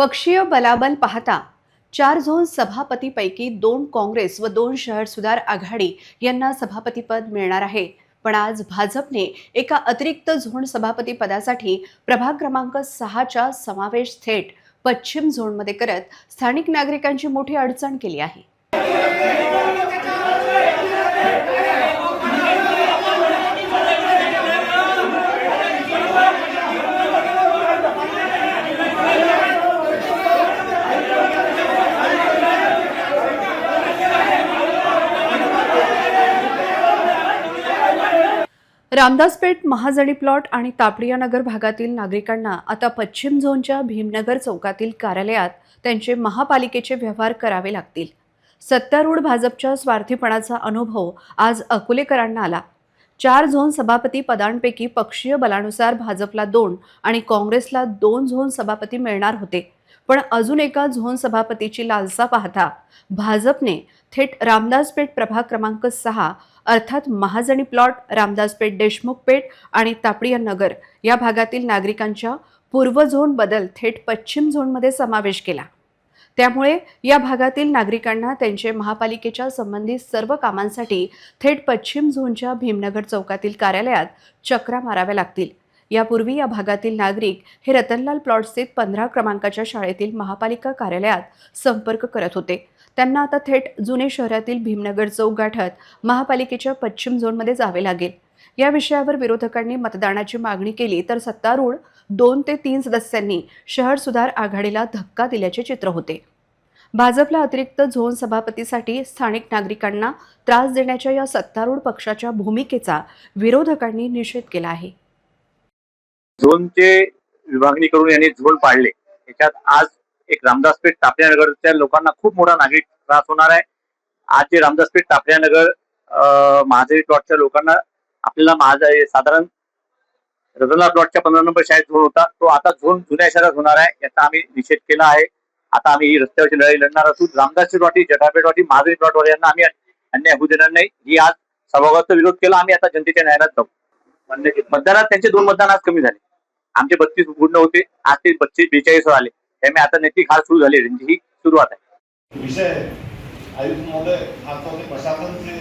पक्षीय बलाबल पाहता चार झोन सभापतीपैकी दोन काँग्रेस व दोन शहर सुधार आघाडी यांना सभापतीपद मिळणार आहे. पण आज भाजपने एका अतिरिक्त झोन सभापती पदासाठी प्रभाग क्रमांक सहाचा समावेश थेट पश्चिम झोनमध्ये करत स्थानिक नागरिकांची मोठी अडचण केली आहे. रामदासपेठ महाजनी प्लॉट आणि तापडिया नगर भागातील नागरिकांना आता पश्चिम झोनच्या भीमनगर चौकातील कार्यालयात त्यांचे महापालिकेचे व्यवहार करावे लागतील. सत्तारूढ भाजपच्या स्वार्थीपणाचा अनुभव आज अकोलेकरांना आला. चार झोन सभापती पदांपैकी पक्षीय बलानुसार भाजपला दोन आणि काँग्रेसला दोन झोन सभापती मिळणार होते. पण अजून एका झोन सभापतीची लालसा पाहता भाजपने थेट रामदासपेठ प्रभाग क्रमांक सहा अर्थात महाजनी प्लॉट रामदासपेठ देशमुख पेठ आणि तापडिया नगर या भागातील नागरिकांच्या पूर्व झोन बदल थेट पश्चिम झोनमध्ये समावेश केला. त्यामुळे या भागातील नागरिकांना त्यांचे महापालिकेच्या संबंधित सर्व कामांसाठी थेट पश्चिम झोनच्या भीमनगर चौकातील कार्यालयात चक्रा माराव्या लागतील. यापूर्वी या भागातील नागरिक हे रतनलाल प्लॉटस्थित पंधरा क्रमांकाच्या शाळेतील महापालिका कार्यालयात संपर्क करत होते. त्यांना आता थेट जुने शहरातील भीमनगर चौक गाठत महापालिकेच्या पश्चिम झोनमध्ये जावे लागेल. या विषयावर विरोधकांनी मतदानाची मागणी केली तर सत्तारूढ दोन ते तीन सदस्यांनी शहर सुधार आघाडीला धक्का दिल्याचे चित्र होते. भाजपला अतिरिक्त झोन सभापतीसाठी स्थानिक नागरिकांना त्रास देण्याच्या या सत्तारूढ पक्षाच्या भूमिकेचा विरोधकांनी निषेध केला आहे. झोनचे विभागणी करून यांनी झोन पाडले त्याच्यात आज एक रामदासपेठ तापल्यानगरच्या लोकांना खूप मोठा नागरिक त्रास होणार आहे. आज जे रामदासपेठ तापल्यानगर अं, प्लॉटच्या लोकांना आपल्याला महाजा साधारण रतनला प्लॉटच्या पंधरा नंबर शाळेत झोन होता. तो आता झोन जुन्या शहरात होणार आहे याचा आम्ही निषेध केला आहे. आता आम्ही ही रस्त्यावरची लढाई लढणार असू. रामदासची प्लॉटी जठापेठ वाटी महाजनी प्लॉटवर यांना आम्ही अन्याय होऊ देणार नाही. ही आज सभागृहाचा विरोध केला. आम्ही आता जनतेच्या न्यायालयात जाऊ. मतदानात त्यांचे दोन मतदान आज कमी झाले. आमचे बत्तीस पूर्ण होते. आज ते बत्तीस बेचाळीस आले. आता नैतिक हार सुरू झाली त्यांची ही सुरुवात आहे. विषय आयुक्त महोदय खासतौर प्रशासन से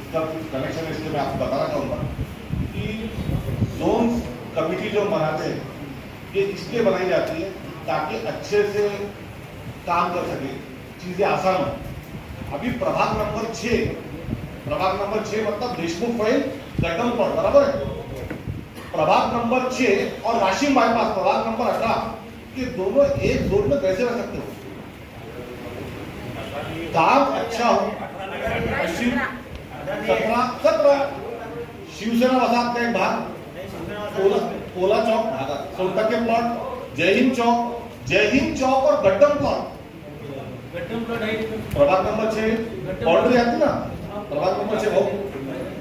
इसका कनेक्शन है इसलिए मैं आपको बताना कि जोन कमेटी जो बनाते हैं ये इसलिए बनाई जाती है ताकि अच्छे से काम कर सके. चीज़ें आसान हो. अभी प्रभाग नंबर छः. प्रभाग नंबर छः मतलब देशमुख फ़ाइल गड्डम पर बराबर? है प्रभाग नंबर छः और राशिम बाईपास प्रभाग नंबर अठारह। ये दोनों एक जोन में कैसे रह सकते हो? काम अच्छा हो। सत्रह सत्रह। शिवसेना वसाहत का एक भाग। पोला पोला चौक भागात सोनटा के प्लॉट जय हिंद चौक। जय हिंद चौक और गड्डम प्लॉट प्रभाग नंबर छह। बाउंड्री आती ना? प्रभाग नंबर छह बहुत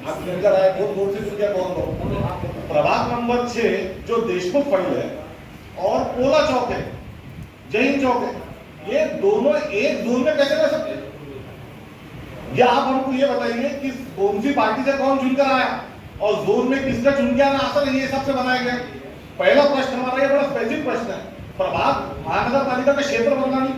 आप सुनकर आए बहुत दूर से के कौन लोग प्रभाग नंबर छह, जो देशमुख फ़ाइल है, और पोला चौक है जैन चौक है, ये दोनों एक जोन में कैसे रह सकते या आप हमको ये बताइए कि कौन सी पार्टी से कौन चुनकर आया, और जोन में किसका चुन के आना आसान है सबसे बनाया गया पहला प्रश्न हमारा ये बड़ा स्पेसिफिक प्रश्न है। प्रभाग महानगर पालिका का क्षेत्र बनना नहीं।